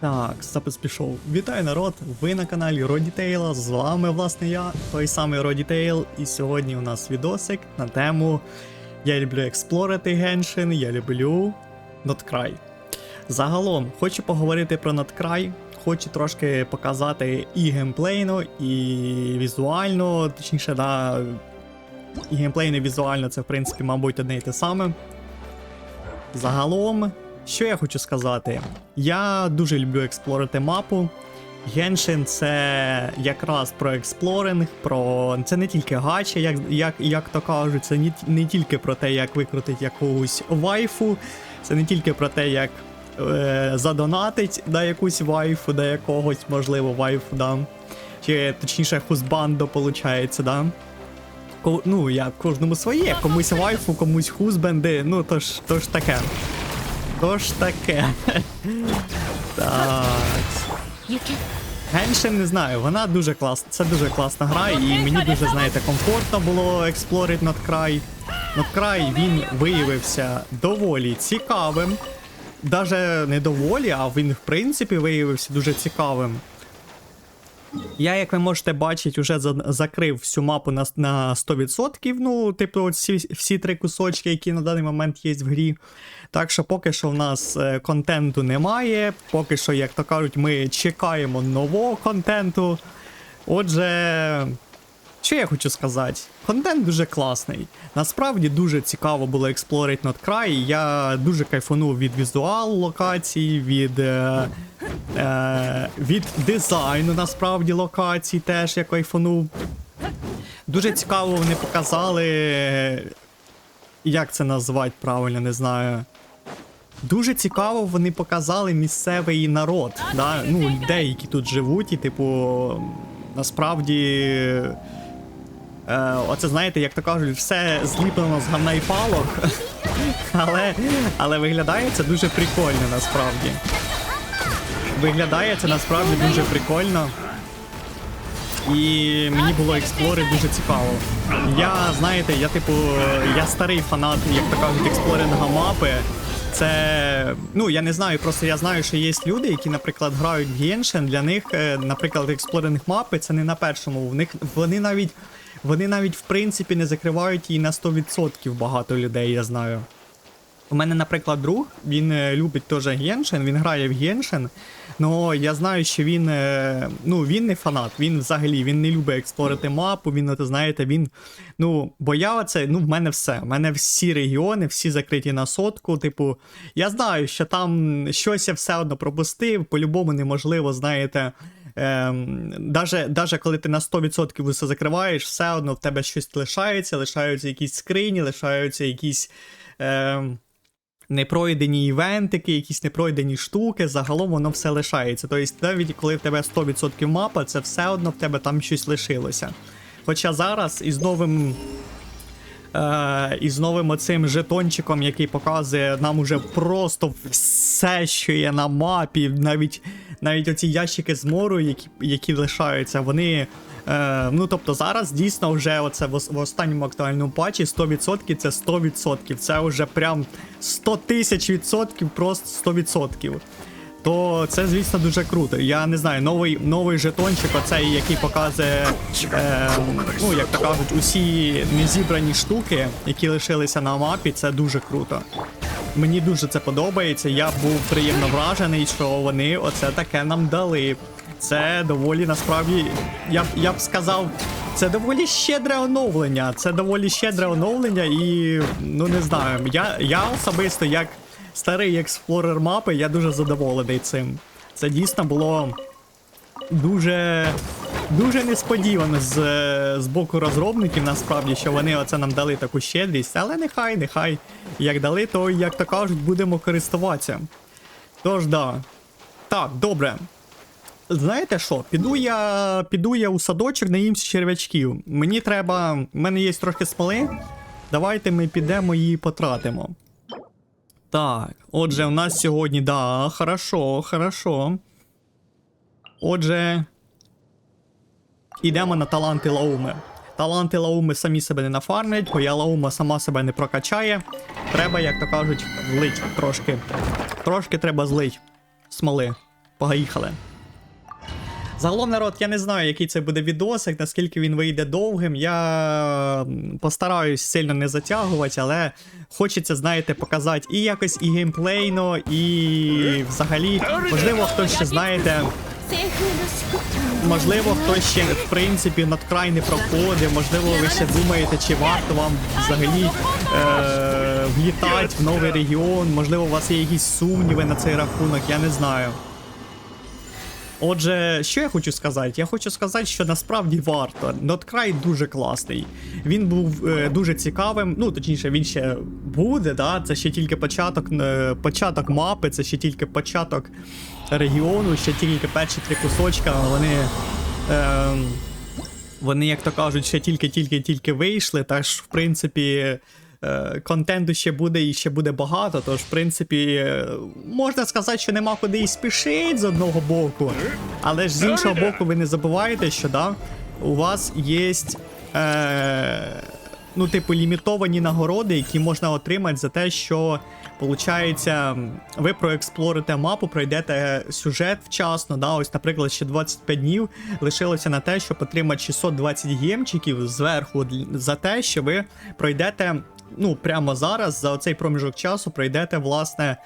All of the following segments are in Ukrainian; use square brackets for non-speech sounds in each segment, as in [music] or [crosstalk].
Так, запис пішов. Вітаю народ! Ви на каналі Родітейла. З вами, власне, я, той самий Родітейл. І сьогодні у нас відосик на тему Я люблю експлорити Геншин, я люблю Notcry. Загалом, хочу поговорити про Notcry, хочу трошки показати і геймплейно, і візуально, точніше, да, і геймплейно, і візуально це, в принципі, мабуть, одне і те саме. Загалом, що я хочу сказати? Я дуже люблю експлорити мапу. Genshin це якраз про експлоринг, про це не тільки гача, як, як, як то кажуть, це не, не тільки про те, як викрутити якусь вайфу, це не тільки про те, як е, задонатить на якусь вайфу, до якогось, можливо, вайфу, да. Чи точніше хузбандо, виходить, да. Ко- Ну, як кожному своє, комусь вайфу, комусь хузбенди, ну то ж, то ж таке. То ж таке. Так. Геншин не знаю, вона дуже класна. Це дуже класна гра, і мені дуже, знаєте, комфортно було експлорити надкрай. Надкрай він виявився доволі цікавим. Даже не доволі, а він, в принципі, виявився дуже цікавим. Я, як ви можете бачити, вже за- закрив всю мапу на, на 100%. Ну, типу, всі, всі три кусочки, які на даний момент є в грі. Так що поки що в нас е, контенту немає. Поки що, як то кажуть, ми чекаємо нового контенту. Отже, що я хочу сказати? Контент дуже класний. Насправді дуже цікаво було експлорити Notcry. Я дуже кайфанув від візуалу локацій, від, е, е, від дизайну насправді локацій теж я кайфанув. Дуже цікаво вони показали. Як це назвати правильно, не знаю. Дуже цікаво вони показали місцевий народ, да? ну, людей, які тут живуть, і, типу, насправді. Е, оце знаєте, як то кажуть, все зліплено з гамна і палок. [laughs] але, але виглядає це дуже прикольно насправді. Виглядає це насправді дуже прикольно. І мені було експлори дуже цікаво. Я, знаєте, я типу, я старий фанат, як то кажуть, експлоринга мапи. Це, ну я не знаю, просто я знаю, що є люди, які, наприклад, грають в Genshin, для них, е, наприклад, експлоринг мапи це не на першому. В них вони навіть вони навіть в принципі не закривають її на 100% багато людей, я знаю. У мене, наприклад, друг, він е, любить теж Genshin, він грає в Genshin, але я знаю, що він, е, ну, він не фанат, він взагалі він не любить експлорити мапу, він, знаєте, він, ну, бо я оце, ну, в мене все, в мене всі регіони, всі закриті на сотку, типу, я знаю, що там щось я все одно пропустив, по-любому неможливо, знаєте, Ем, даже, даже коли ти на 100% усе закриваєш, все одно в тебе щось лишається, лишаються якісь скрині, лишаються якісь ем, непройдені івентики, якісь непройдені штуки, загалом воно все лишається. Тобто, навіть коли в тебе 100% мапа, це все одно в тебе там щось лишилося. Хоча зараз із новим. Е, і з новим оцим жетончиком, який показує нам уже просто все, що є на мапі, навіть навіть оці ящики з мору, які, які лишаються, вони. Е, ну тобто зараз дійсно вже оце в, останньому актуальному патчі 100% це 100%. Це вже прям 100 тисяч відсотків, просто 100%. То це, звісно, дуже круто. Я не знаю, новий новий жетончик, оцей, який показує, е, ну як то кажуть, усі незібрані штуки, які лишилися на мапі, це дуже круто. Мені дуже це подобається. Я був приємно вражений, що вони оце таке нам дали. Це доволі насправді, я б я б сказав, це доволі щедре оновлення. Це доволі щедре оновлення, і ну не знаю. Я, я особисто як старий експлорер мапи, я дуже задоволений цим. Це дійсно було дуже. Дуже несподівано з, з боку розробників, насправді, що вони оце нам дали таку щедрість, але нехай, нехай. Як дали, то як то кажуть, будемо користуватися. Тож, да. Так, добре. Знаєте що? Піду я піду я у садочок наїмся черв'ячків. Мені треба. в мене є трохи смоли. Давайте ми підемо її потратимо. Так, отже, у нас сьогодні, да, хорошо, хорошо. Отже. Ідемо на таланти Лауми. Таланти Лауми самі себе не нафармлять, бо я Лаума сама себе не прокачає. Треба, як то кажуть, влить трошки. Трошки треба злить смоли. Поїхали. Загалом, народ, я не знаю, який це буде відосик, наскільки він вийде довгим. Я постараюсь сильно не затягувати, але хочеться, знаєте, показати і якось і геймплейно, і взагалі, можливо, хтось ще знаєте. Можливо, хтось ще в принципі надкрай не проходив, можливо, ви ще думаєте, чи варто вам взагалі е- влітати в новий регіон, можливо, у вас є якісь сумніви на цей рахунок, я не знаю. Отже, що я хочу сказати? Я хочу сказати, що насправді варто. Ноткрай дуже класний. Він був е, дуже цікавим. Ну, точніше, він ще буде, да? Це ще тільки початок, е, початок мапи, це ще тільки початок регіону, ще тільки перші три кусочка. Вони. Е, вони, як то кажуть, ще тільки-тільки-тільки вийшли. Тож, в принципі, контенту ще буде і ще буде багато. Тож, в принципі, е, можна сказати, що нема куди і спішить з одного боку. Але ж з іншого боку, ви не забувайте, що да, у вас є. Е, ну, типу, лімітовані нагороди, які можна отримати за те, що, виходить, ви проексплорите мапу, пройдете сюжет вчасно. Да? Ось, наприклад, ще 25 днів лишилося на те, щоб отримати 620 гемчиків зверху за те, що ви пройдете, ну, прямо зараз, за оцей проміжок часу, пройдете, власне.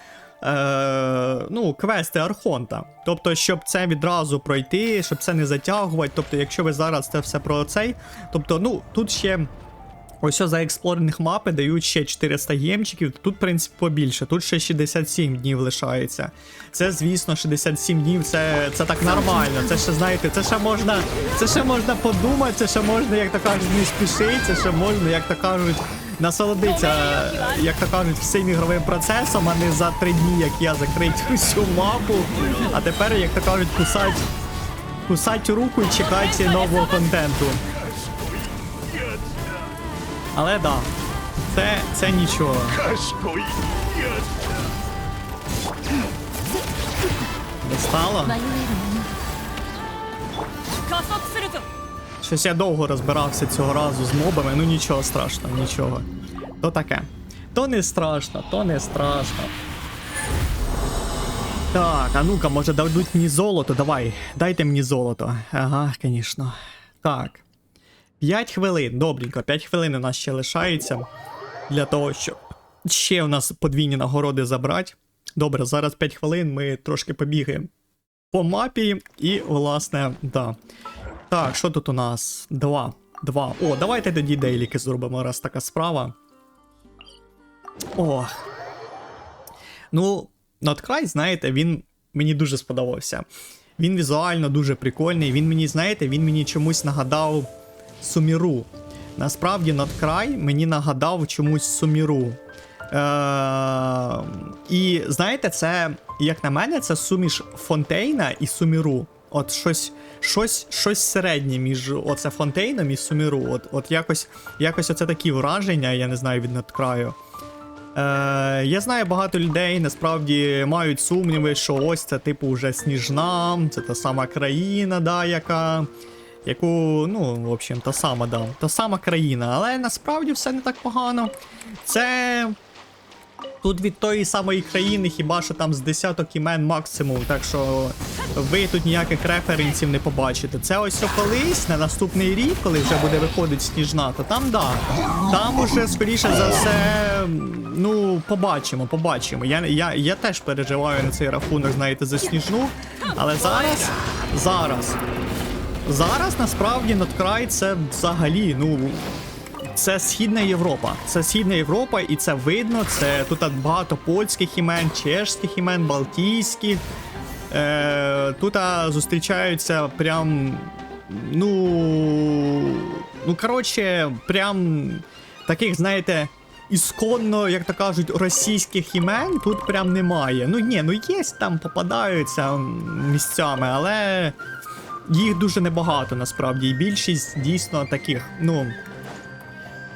Е, ну, квести Архонта. Тобто, щоб це відразу пройти, щоб це не затягувати. Тобто, якщо ви зараз це все про цей. Тобто, ну, тут ще Ось за експлорених мапи дають ще 400 ємчиків, тут, в принципі, побільше, тут ще 67 днів лишається. Це, звісно, 67 днів, це, це так нормально. Це ще, знаєте, це ще можна. Це ще можна подумати, це ще можна, як то кажуть, не спішити, це ще можна, як то кажуть, насолодитися, як то кажуть, всім ігровим процесом, а не за три дні, як я закрити всю [laughs] мапу. А тепер, як то кажуть, кусать, кусать руку і чекати нового контенту. Але да, це, це нічого. 賢 Щось я довго розбирався цього разу з мобами, ну нічого страшного, нічого. То таке. То не страшно, то не страшно. Так, а ну-ка, може дадуть мені золото, давай, дайте мені золото. Ага, звісно. Так. 5 хвилин, добренько, 5 хвилин у нас ще лишається для того, щоб ще у нас подвійні нагороди забрати. Добре, зараз 5 хвилин ми трошки побігаємо по мапі і, власне, да. Так, що тут у нас? Два. Два. О, давайте тоді дейліки зробимо, раз така справа. Ох. Ну, Notcry, знаєте, він мені дуже сподобався. Він візуально дуже прикольний. Він мені, знаєте, він мені чомусь нагадав Суміру. Насправді, Notcry мені нагадав чомусь Суміру. Е- і знаєте, це, як на мене, це суміш Фонтейна і Суміру. От щось, щось, щось середнє між оце Фонтейном і Суміру. От, от якось, якось оце такі враження, я не знаю, від надкраю. Е, я знаю, багато людей насправді мають сумніви, що ось це, типу, вже сніжна, це та сама країна, да, яка. Яку, ну, в общем, та сама, да, та сама країна. Але насправді все не так погано. Це. Тут від тої самої країни хіба що там з десяток імен максимум, так що ви тут ніяких референсів не побачите. Це ось колись на наступний рік, коли вже буде виходить сніжна, то там да. Там уже скоріше за все, ну, побачимо, побачимо. Я, я, я теж переживаю на цей рахунок, знаєте, за сніжну. Але зараз, зараз. Зараз насправді надкрай це взагалі, ну. Це Східна Європа. Це Східна Європа, і це видно. Це тут багато польських імен, чешських імен, балтійських. Е, тут зустрічаються прям. Ну. Ну, коротше, прям таких, знаєте, ісконно, як то кажуть, російських імен тут прям немає. Ну ні, ну є там попадаються місцями, але їх дуже небагато насправді. І більшість дійсно таких, ну.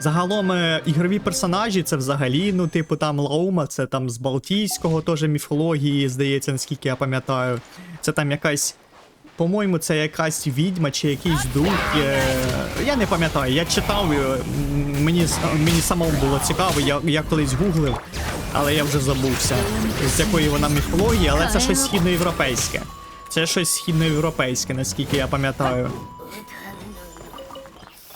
Загалом е, ігрові персонажі це взагалі, ну, типу, там Лаума, це там з Балтійського теж міфології, здається, наскільки я пам'ятаю. Це там якась. По-моєму, це якась відьма чи якийсь дух. е, Я не пам'ятаю, я читав, е, мені, мені самому було цікаво, я, я колись гуглив, але я вже забувся, з якої вона міфології, але це щось східноєвропейське. Це щось східноєвропейське, наскільки я пам'ятаю.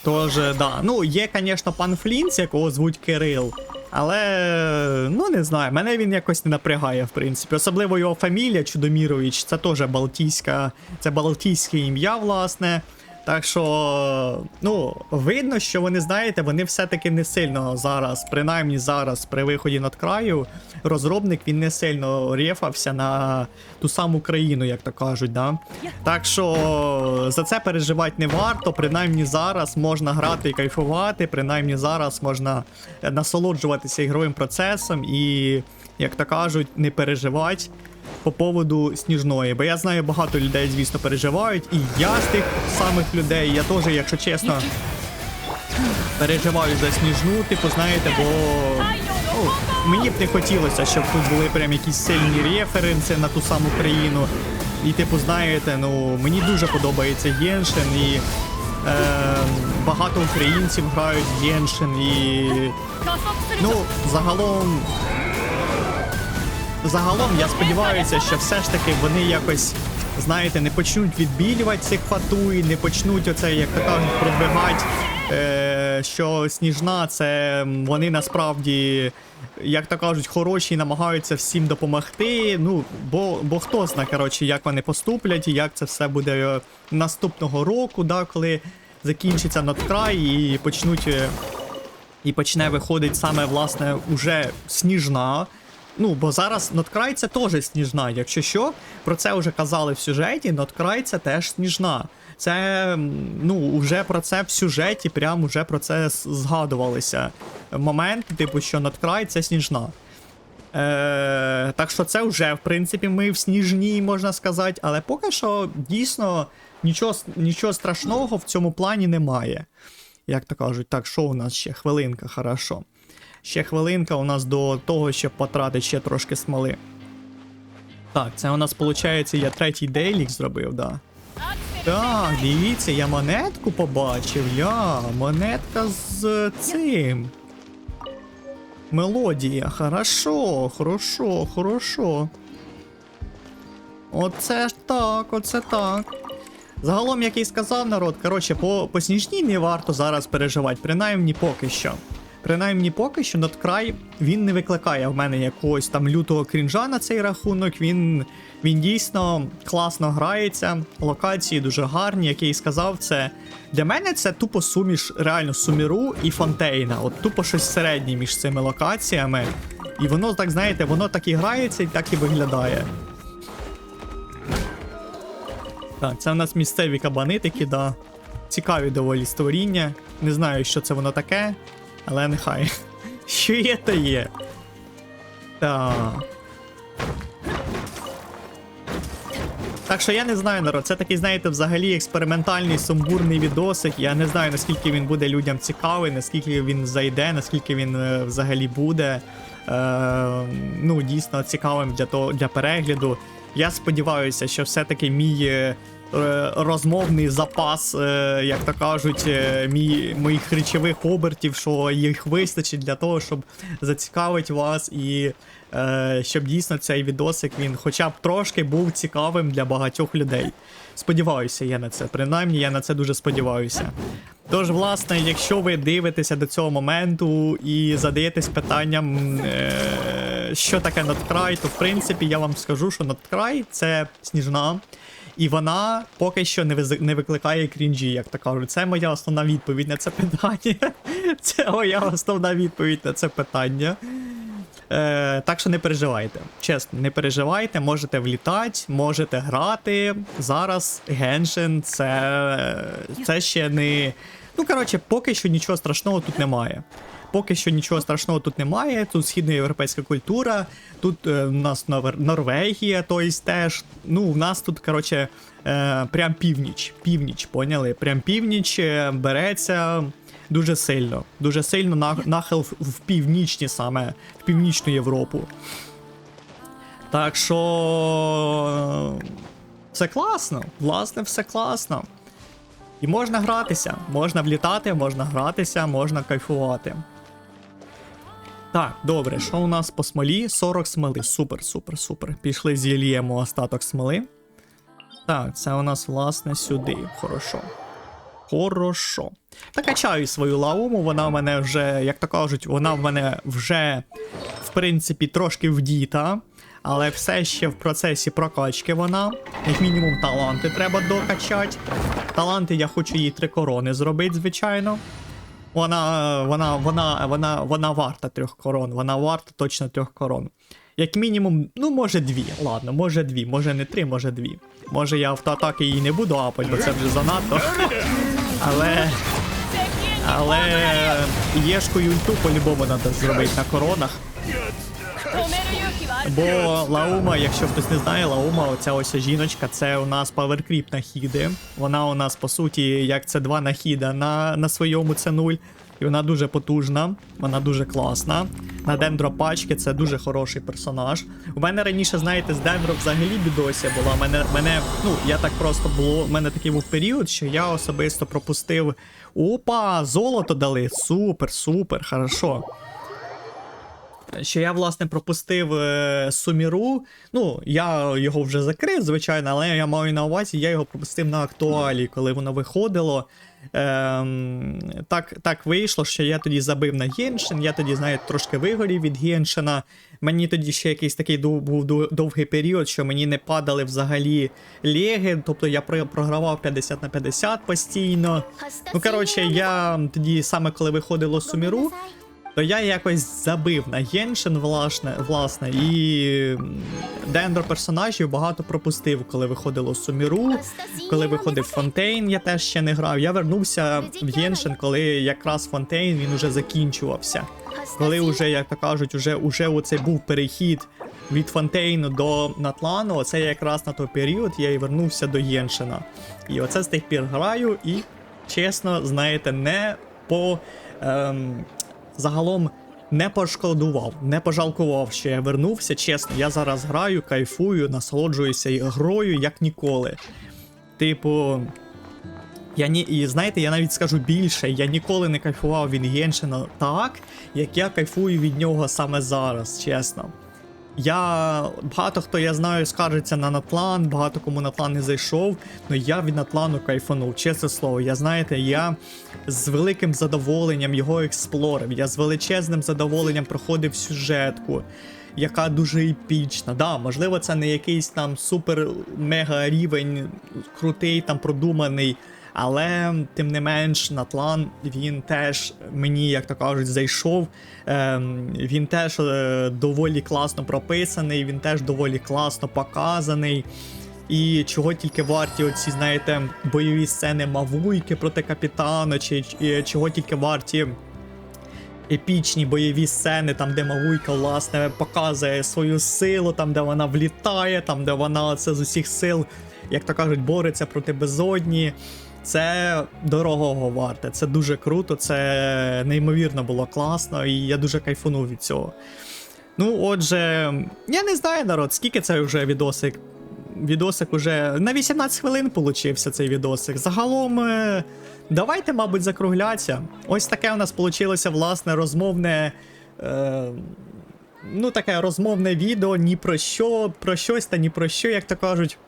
Тож, да. Ну, є, звісно, пан Флінц, якого звуть Кирил. Але, ну не знаю, мене він якось не напрягає, в принципі. Особливо його фамілія Чудомірович, це теж Балтійська, це Балтійське ім'я, власне. Так що, ну, видно, що вони знаєте, вони все-таки не сильно зараз, принаймні зараз, при виході над краю, розробник він не сильно рефався на ту саму країну, як то кажуть, да? Так що за це переживати не варто. Принаймні зараз можна грати і кайфувати, принаймні зараз можна насолоджуватися ігровим процесом і, як то кажуть, не переживати по поводу сніжної, бо я знаю, багато людей, звісно, переживають. І я з тих самих людей, я теж, якщо чесно, переживаю за сніжну, типу, знаєте, бо ну, мені б не хотілося, щоб тут були прям якісь сильні референси на ту саму країну. І, типу, знаєте, ну мені дуже подобається Геншин і. Е, багато українців грають Геншин і. Ну, загалом Загалом я сподіваюся, що все ж таки вони якось, знаєте, не почнуть відбілювати цих фатуй, не почнуть оце, як то кажуть, продвигати, е, що сніжна це вони насправді, як то кажуть, хороші і намагаються всім допомогти. Ну, бо, бо хто зна, коротше, як вони поступлять і як це все буде е, наступного року, да, коли закінчиться надкрай і почнуть. е, і почне виходить саме, власне, уже сніжна. Ну, бо зараз Ноткрай це теж сніжна. Якщо що, про це вже казали в сюжеті, Ноткрай це теж сніжна. Це, ну, вже про це в сюжеті, прям уже про це згадувалися. Момент, типу, що Ноткрай це сніжна. Е, так що це вже, в принципі, ми в сніжній, можна сказати, але поки що дійсно нічого, нічого страшного в цьому плані немає. Як то кажуть, так, що у нас ще? Хвилинка, хорошо. Ще хвилинка у нас до того, щоб потратити ще трошки смоли. Так, це у нас, виходить, я третій дейлік зробив, да. Так, дивіться, я монетку побачив. Я монетка з цим. Мелодія. Хорошо, хорошо, хорошо. Оце ж так, оце так. Загалом, як і сказав народ, коротше, по, по сніжній не варто зараз переживати, принаймні поки що. Принаймні поки що надкрай він не викликає в мене якогось там лютого крінжа на цей рахунок. Він, він дійсно класно грається, локації дуже гарні, як я і сказав, це для мене це тупо суміш реально суміру і фонтейна. От тупо щось середнє між цими локаціями. І воно так, знаєте, воно так і грається і так і виглядає. Так, це в нас місцеві кабани такі, да. Цікаві доволі створіння. Не знаю, що це воно таке, але нехай. Що є, то є. Так. Так що я не знаю, народ, це такий, знаєте, взагалі експериментальний сумбурний відосик. Я не знаю, наскільки він буде людям цікавий, наскільки він зайде, наскільки він е, взагалі буде. Е, ну, дійсно цікавим для того, для перегляду. Я сподіваюся, що все-таки мій е, розмовний запас, е, як то кажуть, е, мій, моїх речових обертів, що їх вистачить для того, щоб зацікавити вас і е, щоб дійсно цей відосик він хоча б трошки був цікавим для багатьох людей. Сподіваюся я на це. Принаймні, я на це дуже сподіваюся. Тож, власне, якщо ви дивитеся до цього моменту і задаєтесь питанням, е, що таке надкрай, то в принципі я вам скажу, що надкрай це сніжна. І вона поки що не, не викликає крінжі, як то кажуть. Це моя основна відповідь на це питання. [laughs] Це моя основна відповідь на це питання. Е, так що не переживайте. Чесно, не переживайте, можете влітати, можете грати. Зараз Геншин це, це ще не. Ну, коротше, поки що нічого страшного тут немає. Поки що нічого страшного тут немає. Тут східноєвропейська культура, тут е, у нас Нор- Норвегія, тобто теж. Ну, у нас тут, коротше, е, прям північ. Північ, поняли? Прям північ е, береться дуже сильно. Дуже сильно на- нахил в- в північні саме, в північну Європу. Так що. е, Все класно. Власне, все класно. І можна гратися, можна влітати, можна гратися, можна кайфувати. Так, добре, що у нас по смолі? 40 смоли. Супер, супер, супер. Пішли зільємо остаток смоли. Так, це у нас, власне, сюди. Хорошо. Хорошо. Та качаю свою лауму, вона в мене вже, як то кажуть, вона в мене вже, в принципі, трошки вдіта. Але все ще в процесі прокачки вона. Як мінімум, таланти треба докачати. Таланти я хочу їй три корони зробити, звичайно. Вона, вона, вона, вона, вона варта трьох корон. Вона варта точно трьох корон. Як мінімум, ну може дві. Ладно, може дві, може не три, може дві. Може я автоатаки її не буду апати, бо це вже занадто. Але. Але єшку ульту по-любому треба зробити на коронах. Бо Лаума, якщо хтось не знає, Лаума, оця ось жіночка, це у нас паверкріп нахіди. Вона у нас, по суті, як це два нахіда на на своєму це нуль. І вона дуже потужна, вона дуже класна. На дендропачки це дуже хороший персонаж. У мене раніше, знаєте, з дендро взагалі бідосія була. Мене, мене, ну, я так просто було. У мене такий був період, що я особисто пропустив. Опа, золото дали. Супер, супер, хорошо що я, власне, пропустив е, Суміру. Ну, я його вже закрив, звичайно, але я маю на увазі, я його пропустив на актуалі, коли воно виходило. Ем, так, так вийшло, що я тоді забив на Геншин, я тоді, знаєте, трошки вигорів від Геншина. Мені тоді ще якийсь такий дов- був довгий період, що мені не падали взагалі леги, тобто я про- програвав 50 на 50 постійно. Ну, коротше, я тоді саме коли виходило Суміру, то я якось забив на Геншин, власне, власне і дендро персонажів багато пропустив, коли виходило Суміру, коли виходив Фонтейн, я теж ще не грав. Я вернувся в Геншин, коли якраз Фонтейн він уже закінчувався. Коли вже, як то кажуть, уже, уже оцей був перехід від Фонтейну до Натлану, оце якраз на той період я і вернувся до Єншина. І оце з тих пір граю, і чесно, знаєте, не по. Ем, загалом не пошкодував, не пожалкував, що я вернувся. Чесно, я зараз граю, кайфую, насолоджуюся грою як ніколи. Типу. Я ні, і знаєте, я навіть скажу більше, я ніколи не кайфував від Геншина так, як я кайфую від нього саме зараз, чесно. Я багато хто я знаю, скаржиться на Натлан, багато кому Натлан не зайшов. але я від Натлану кайфанув. Чесне слово, я знаєте, я з великим задоволенням його експлорив. Я з величезним задоволенням проходив сюжетку, яка дуже епічна. Да, можливо, це не якийсь там супер-мега рівень, крутий, там продуманий. Але тим не менш, Натлан він теж мені, як то кажуть, зайшов. Ем, він теж е, доволі класно прописаний, він теж доволі класно показаний. І чого тільки варті оці, знаєте, бойові сцени Мавуйки проти капітана, чи, чи чого тільки варті епічні бойові сцени, там, де Мавуйка, власне, показує свою силу, там, де вона влітає, там, де вона це з усіх сил, як то кажуть, бореться проти безодні. Це дорогого варте, це дуже круто, це неймовірно було класно, і я дуже кайфунув від цього. Ну, отже, я не знаю, народ, скільки це вже відосик. Відосик уже на 18 хвилин получився цей відосик. Загалом, е, давайте, мабуть, закруглятися. Ось таке у нас вийшло, власне, розмовне. Е, ну, таке розмовне відео ні про що, про щось та ні про що, як то кажуть.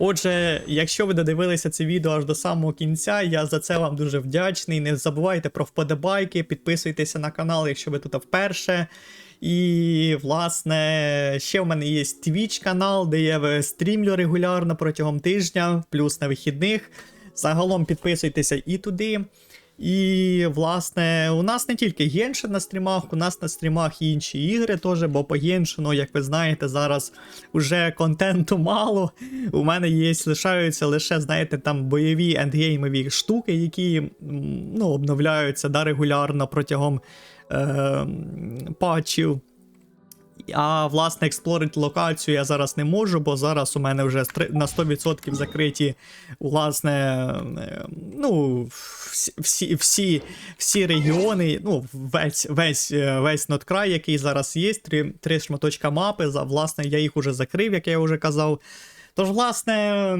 Отже, якщо ви додивилися це відео аж до самого кінця, я за це вам дуже вдячний. Не забувайте про вподобайки, підписуйтеся на канал, якщо ви тут вперше. І, власне, ще в мене є Twitch канал, де я стрімлю регулярно протягом тижня, плюс на вихідних. Загалом підписуйтеся і туди. І, власне, у нас не тільки Геншин на стрімах, у нас на стрімах і інші ігри теж, бо по Геншину, як ви знаєте, зараз уже контенту мало. У мене є, лишаються лише, знаєте, там бойові ендгеймові штуки, які ну, обновляються да, регулярно протягом е, патчів. А власне експлорити локацію я зараз не можу, бо зараз у мене вже на 100% закриті власне, е, ну, всі, всі, всі, всі регіони, ну, весь, весь, е, весь ноткрай, який зараз є, три, три шматочка мапи. Власне, я їх уже закрив, як я вже казав. Тож, власне,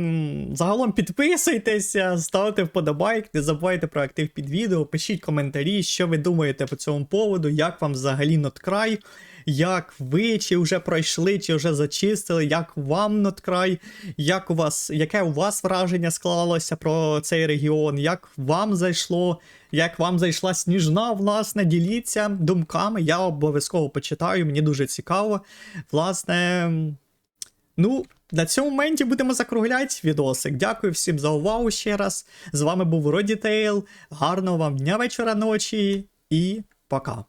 загалом підписуйтеся, ставте вподобайк, не забувайте про актив під відео, пишіть коментарі, що ви думаєте по цьому поводу, як вам взагалі ноткрай, як ви чи вже пройшли, чи вже зачистили, як вам ноткрай, як у вас, яке у вас враження склалося про цей регіон, як вам зайшло, як вам зайшла сніжна, власне, діліться думками. Я обов'язково почитаю, мені дуже цікаво. Власне. Ну, на цьому моменті будемо закругляти відосик. Дякую всім за увагу ще раз. З вами був Родітейл. Гарного вам дня, вечора, ночі і пока.